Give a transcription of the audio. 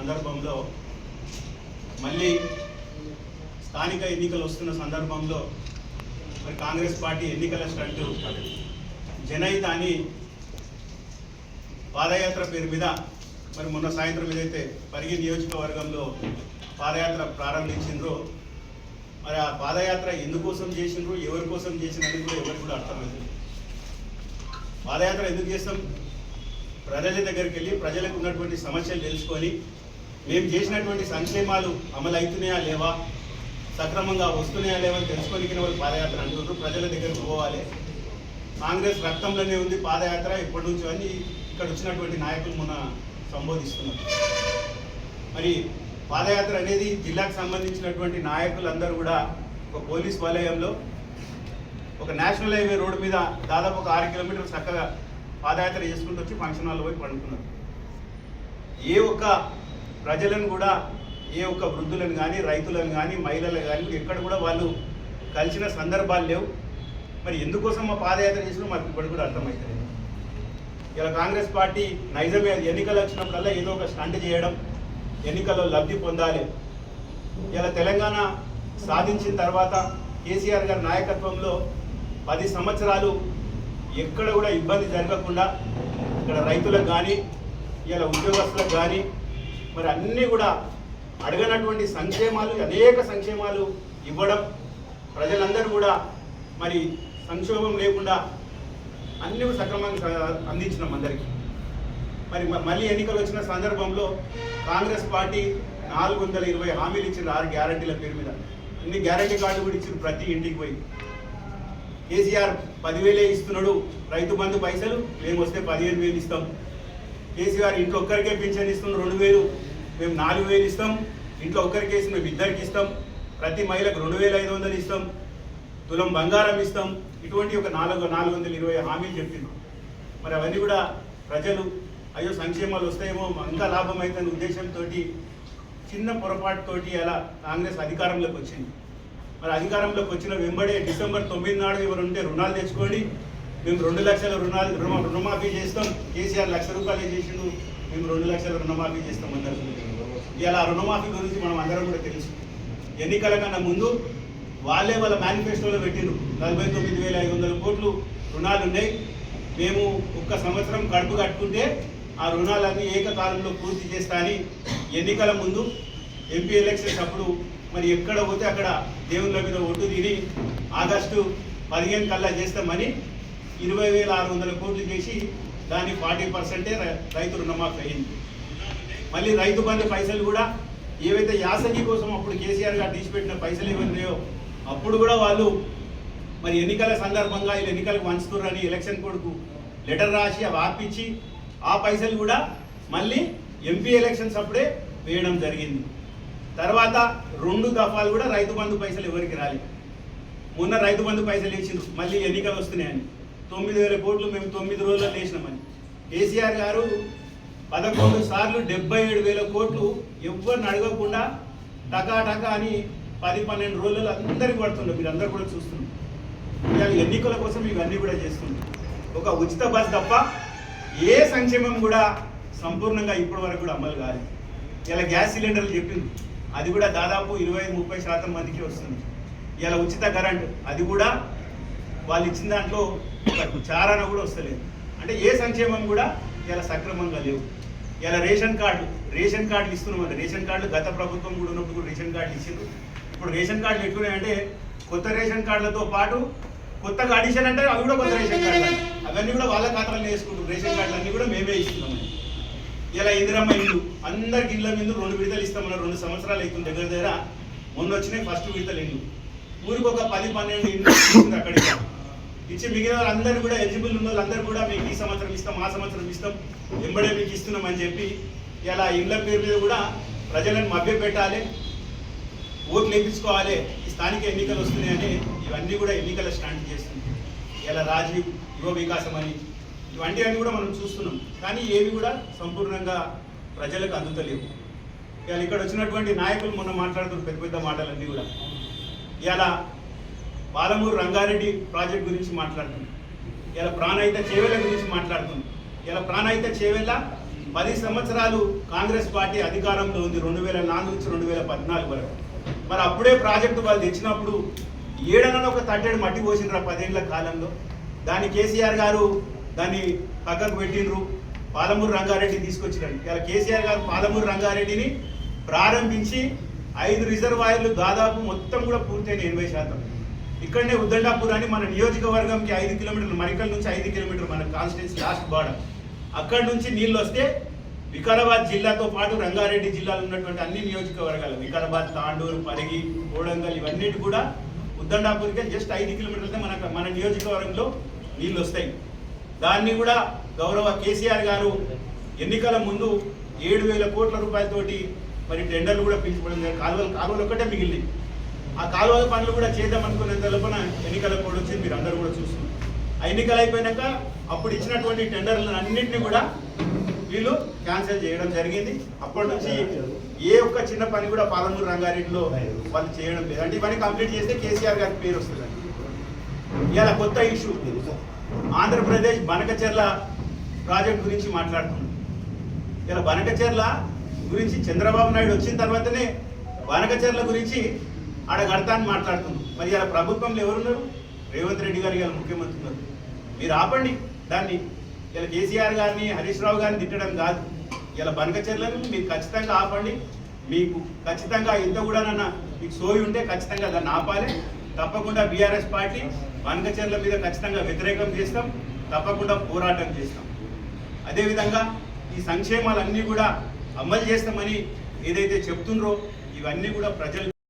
సందర్భంలో మళ్ళీ స్థానిక ఎన్నికలు వస్తున్న సందర్భంలో మరి కాంగ్రెస్ పార్టీ ఎన్నికల స్టంట్ జనైత అని పాదయాత్ర పేరు మీద మరి మొన్న సాయంత్రం ఏదైతే పరిగి నియోజకవర్గంలో పాదయాత్ర ప్రారంభించిండ్రో మరి ఆ పాదయాత్ర ఎందుకోసం చేసిండ్రు ఎవరి కోసం చేసినది కూడా ఎవరికి కూడా అర్థమైంది. పాదయాత్ర ఎందుకు చేస్తాం? ప్రజల దగ్గరికి వెళ్ళి ప్రజలకు ఉన్నటువంటి సమస్యలు తెలుసుకొని మేము చేసినటువంటి సంక్షేమాలు అమలు అవుతున్నాయా లేవా? సక్రమంగా వస్తున్నాయా లేవా అని వాళ్ళు పాదయాత్ర అంటున్నారు. ప్రజల దగ్గరకు పోవాలి. కాంగ్రెస్ రక్తంలోనే ఉంది పాదయాత్ర. ఇప్పటి నుంచి అని ఇక్కడ వచ్చినటువంటి నాయకులు మొన్న సంబోధిస్తున్నారు. మరి పాదయాత్ర అనేది జిల్లాకు సంబంధించినటువంటి నాయకులందరూ కూడా ఒక పోలీస్ వలయంలో ఒక నేషనల్ హైవే రోడ్డు మీద దాదాపు ఒక ఆరు కిలోమీటర్లు చక్కగా పాదయాత్ర చేసుకుంటూ వచ్చి ఫంక్షన్ హాల్లో పోయి పండుకున్నారు. ఏ ఒక్క ప్రజలను కూడా ఏ ఒక్క వృద్ధులను కానీ రైతులను కానీ మహిళలను కానీ ఎక్కడ కూడా వాళ్ళు కలిసిన సందర్భాలు లేవు. మరి ఎందుకోసం మా పాదయాత్ర చేసినా మాకు ఇప్పటికి కూడా అర్థమవుతుంది ఇలా కాంగ్రెస్ పార్టీ నైజమే ఎన్నికలు వచ్చినప్పుడల్లా ఏదో ఒక స్టంట్ చేయడం ఎన్నికల్లో లబ్ధి పొందాలి. ఇలా తెలంగాణ సాధించిన తర్వాత కేసీఆర్ గారి నాయకత్వంలో పది సంవత్సరాలు ఎక్కడ కూడా ఇబ్బంది జరగకుండా ఇక్కడ రైతులకు కానీ ఇలా ఉద్యోగస్తులకు కానీ మరి అన్నీ కూడా అడగనటువంటి సంక్షేమాలు అనేక సంక్షేమాలు ఇవ్వడం ప్రజలందరూ కూడా మరి సంక్షోభం లేకుండా అన్ని సక్రమంగా అందించినాం అందరికీ. మరి మళ్ళీ ఎన్నికలు వచ్చిన సందర్భంలో కాంగ్రెస్ పార్టీ నాలుగు వందల ఇరవై హామీలు ఇచ్చింది ఆరు గ్యారంటీల పేరు మీద. అన్ని గ్యారంటీ కార్డు కూడా ఇచ్చింది ప్రతి ఇంటికి పోయి. కేసీఆర్ పదివేలే ఇస్తున్నాడు రైతు బంధు పైసలు మేము వస్తే పదిహేను వేలు ఇస్తాం. కేసీఆర్ ఇంట్లో ఒక్కరికే పింఛన్ ఇస్తుంది రెండు వేలు. మేము నాలుగు వేలు ఇస్తాం. ఇంట్లో ఒక్కరికి వేసి మేము ఇద్దరికి ఇస్తాం. ప్రతి మహిళకు రెండు వేల ఐదు వందలు ఇస్తాం. తులం బంగారం ఇస్తాం. ఇటువంటి ఒక నాలుగు నాలుగు వందల ఇరవై హామీలు చెప్తున్నాం మరి అవన్నీ కూడా ప్రజలు అయ్యో సంక్షేమాలు వస్తాయేమో అంత లాభం అవుతుందనే ఉద్దేశంతో చిన్న పొరపాటుతోటి అలా కాంగ్రెస్ అధికారంలోకి వచ్చింది. మరి అధికారంలోకి వచ్చిన వెంబడే డిసెంబర్ తొమ్మిది నాడు ఎవరుంటే రుణాలు తెచ్చుకోండి. మేము రెండు లక్షల రుణాలు రుణ రుణమాఫీ చేస్తాం. కేసీఆర్ లక్ష రూపాయలు చేసిండు. మేము రెండు లక్షల రుణమాఫీ చేస్తాం అందరం ఇలా రుణమాఫీ గురించి మనం అందరం కూడా తెలుసు. ఎన్నికల కన్నా ముందు వాళ్ళే వాళ్ళ మేనిఫెస్టోలో పెట్టిండ్రు. నలభై తొమ్మిది వేల ఐదు వందల కోట్లు రుణాలు ఉన్నాయి మేము ఒక్క సంవత్సరం కడుపు కట్టుకుంటే ఆ రుణాలన్నీ ఏకకాలంలో పూర్తి చేస్తా అని ఎన్నికల ముందు ఎంపీ ఎలక్షన్స్ అప్పుడు మరి ఎక్కడ పోతే అక్కడ దేవుళ్ళ మీద ఒడ్డు తిని ఆగస్టు పదిహేను కల్లా చేస్తామని ఇరవై వేల ఆరు వందల కోట్లు చేసి దాని ఫార్టీ పర్సెంటే రైతు రుణమాఫీ అయింది మళ్ళీ రైతు బంధు పైసలు కూడా ఏవైతే యాసంగి కోసం అప్పుడు కేసీఆర్ గారు తీసిపెట్టిన పైసలు ఏమన్నాయో అప్పుడు కూడా వాళ్ళు మరి ఎన్నికల సందర్భంగా వీళ్ళు ఎన్నికలకు వంచుతున్నారని ఎలక్షన్ కోడ్కు లెటర్ రాసి అవి ఆపించి ఆ పైసలు కూడా మళ్ళీ ఎంపీ ఎలక్షన్స్ అప్పుడే వేయడం జరిగింది. తర్వాత రెండు దఫాలు కూడా రైతు బంధు పైసలు ఎవరికి రాలేదు. మొన్న రైతు బంధు పైసలు ఇచ్చిండ్రు మళ్ళీ ఎన్నికలు వస్తున్నాయని. తొమ్మిది వేల కోట్లు మేము తొమ్మిది రోజుల్లో వేసినామని కేసీఆర్ గారు పదకొండు సార్లు డెబ్బై ఏడు వేల కోట్లు ఎవరిని అడగకుండా టకా టకా అని పది పన్నెండు రోజులలో అందరికి పడుతుండే. మీరు అందరు కూడా చూస్తున్నారు. ఇవాళ ఎన్నికల కోసం ఇవన్నీ కూడా చేస్తుంది ఒక ఉచిత బస్ తప్ప ఏ సంక్షేమం కూడా సంపూర్ణంగా ఇప్పటి వరకు కూడా అమలు కాలేదు. ఇలా గ్యాస్ సిలిండర్లు చెప్పింది అది కూడా దాదాపు ఇరవై ముప్పై శాతం మందికి వస్తుంది. ఇలా ఉచిత కరెంట్ అది కూడా వాళ్ళు ఇచ్చిన దాంట్లో ఒక చారణ కూడా వస్తలేదు. అంటే ఏ సంక్షేమం కూడా ఇలా సక్రమంగా లేవు. ఇలా రేషన్ కార్డు రేషన్ కార్డులు ఇస్తున్నాం రేషన్ కార్డులు గత ప్రభుత్వం కూడా ఉన్నప్పుడు కూడా రేషన్ కార్డులు ఇచ్చిండ్రు. ఇప్పుడు రేషన్ కార్డులు ఎట్టున్నాయంటే కొత్త రేషన్ కార్డులతో పాటు కొత్తగా అడిషన్ అంటే అవి కూడా కొత్త రేషన్ కార్డులు. అవన్నీ కూడా వాళ్ళ ఖాతాలు వేసుకుంటారు రేషన్ కార్డులు అన్నీ కూడా మేమే ఇస్తున్నాం. ఇలా ఇందిరమ్మ ఇల్లు అందరికి ఇళ్ళ మీద రెండు విడతలు ఇస్తామన్నారు రెండు సంవత్సరాలు అవుతుంది దగ్గర దగ్గర. మొన్న వచ్చినాయి ఫస్ట్ విడతలు ఇల్లు. ఊరికి ఒక పది పన్నెండు ఇల్లు అక్కడికి ఇచ్చి మిగిలిన వాళ్ళందరూ కూడా ఎలిజిబుల్ ఉన్న వాళ్ళందరూ కూడా మీకు ఈ సంవత్సరం ఇస్తాం ఆ సంవత్సరం ఇస్తాం. వెంబడే మీకు ఇస్తున్నాం అని చెప్పి ఇలా ఇళ్ళ పేరు మీద కూడా ప్రజలను మభ్య పెట్టాలి ఓట్లు వేయించుకోవాలి. ఈ స్థానిక ఎన్నికలు వస్తున్నాయని ఇవన్నీ కూడా ఎన్నికల స్టాండ్ చేస్తుంది. ఇలా రాజీవ్ యువ వికాసం అని ఇవన్నీ కూడా మనం చూస్తున్నాం. కానీ ఏవి కూడా సంపూర్ణంగా ప్రజలకు అందుతలేవు. ఇవాళ ఇక్కడ వచ్చినటువంటి నాయకులు మొన్న మాట్లాడుతున్న పెద్ద పెద్ద మాటలన్నీ కూడా. ఇలా పాలమూరు రంగారెడ్డి ప్రాజెక్ట్ గురించి మాట్లాడుతుంది. ఇలా ప్రాణహిత చేవెళ్ళ గురించి మాట్లాడుతుంది. ఇలా ప్రాణహిత చేవెళ్ళ పది సంవత్సరాలు కాంగ్రెస్ పార్టీ అధికారంలో ఉంది రెండు వేల నాలుగు నుంచి రెండు వేల పద్నాలుగు వరకు. మరి అప్పుడే ప్రాజెక్టు వాళ్ళు తెచ్చినప్పుడు ఏడనలో ఒక తట్టెడు మట్టి పోసిండ్రు ఆ పదేళ్ళ కాలంలో. దాన్ని కేసీఆర్ గారు దాన్ని పక్కకు పెట్టిండ్రు. పాలమూరు రంగారెడ్డి తీసుకొచ్చిరండి. ఇలా కేసీఆర్ గారు పాలమూరు రంగారెడ్డిని ప్రారంభించి ఐదు రిజర్వాయర్లు దాదాపు మొత్తం కూడా పూర్తయిన ఎనభై శాతం. ఇక్కడనే ఉద్దండాపూర్ అని మన నియోజకవర్గంకి ఐదు కిలోమీటర్లు మరికల్ నుంచి ఐదు కిలోమీటర్లు మన కాన్స్టిట్యూన్సీ లాస్ట్ బార్డర్. అక్కడి నుంచి నీళ్ళు వస్తే వికారాబాద్ జిల్లాతో పాటు రంగారెడ్డి జిల్లాలో ఉన్నటువంటి అన్ని నియోజకవర్గాలు వికారాబాద్ తాండూరు పరిగి కోడంగల్ ఇవన్నిటి కూడా ఉద్దండాపూర్కే జస్ట్ ఐదు కిలోమీటర్లతో మన మన నియోజకవర్గంలో నీళ్ళు వస్తాయి. దాన్ని కూడా గౌరవ కేసీఆర్ గారు ఎన్నికల ముందు ఏడు వేల కోట్ల రూపాయలతోటి మరి టెండర్లు కూడా పిలిచిపోవడం కాలువలు కాలువలు ఒక్కటే మిగిలింది ఆ కాలువల పనులు కూడా చేద్దాం అనుకున్నంత లోపల ఎన్నికల కోడ్ వచ్చింది మీరు అందరూ కూడా చూస్తున్నారు. ఆ ఎన్నికలు అయిపోయినాక అప్పుడు ఇచ్చినటువంటి టెండర్లను అన్నింటినీ కూడా వీళ్ళు క్యాన్సిల్ చేయడం జరిగింది. అప్పటి నుంచి ఏ ఒక్క చిన్న పని కూడా పాలమూరు రంగారెడ్డిలో వాళ్ళు చేయడం లేదు. అంటే ఇవన్నీ కంప్లీట్ చేస్తే కేసీఆర్ గారికి పేరు వస్తుంది ఇవాళ కొత్త ఇష్యూ ఆంధ్రప్రదేశ్ బనకచెర్ల ప్రాజెక్ట్ గురించి మాట్లాడుతున్నాం. ఇలా బనకచెర్ల గురించి చంద్రబాబు నాయుడు వచ్చిన తర్వాతనే బనకచెర్ల గురించి ఆడ కడతా అని మాట్లాడుతున్నాం. మరి ఇలా ప్రభుత్వంలో ఎవరున్నారు? రేవంత్ రెడ్డి గారు ఇలా ముఖ్యమంత్రి ఉన్నారు. మీరు ఆపండి. దాన్ని ఇలా కేసీఆర్ గారిని హరీష్ రావు గారిని తిట్టడం కాదు. ఇలా బనకచర్లను మీరు ఖచ్చితంగా ఆపండి. మీకు ఖచ్చితంగా ఇంత కూడా నన్న మీకు సోయి ఉంటే ఖచ్చితంగా దాన్ని ఆపాలి. తప్పకుండా బీఆర్ఎస్ పార్టీ బనకచర్ల మీద ఖచ్చితంగా వ్యతిరేకం చేస్తాం. తప్పకుండా పోరాటం చేస్తాం. అదేవిధంగా ఈ సంక్షేమాలన్నీ కూడా అమలు చేస్తామని ఏదైతే చెప్తుండ్రో ఇవన్నీ కూడా ప్రజలు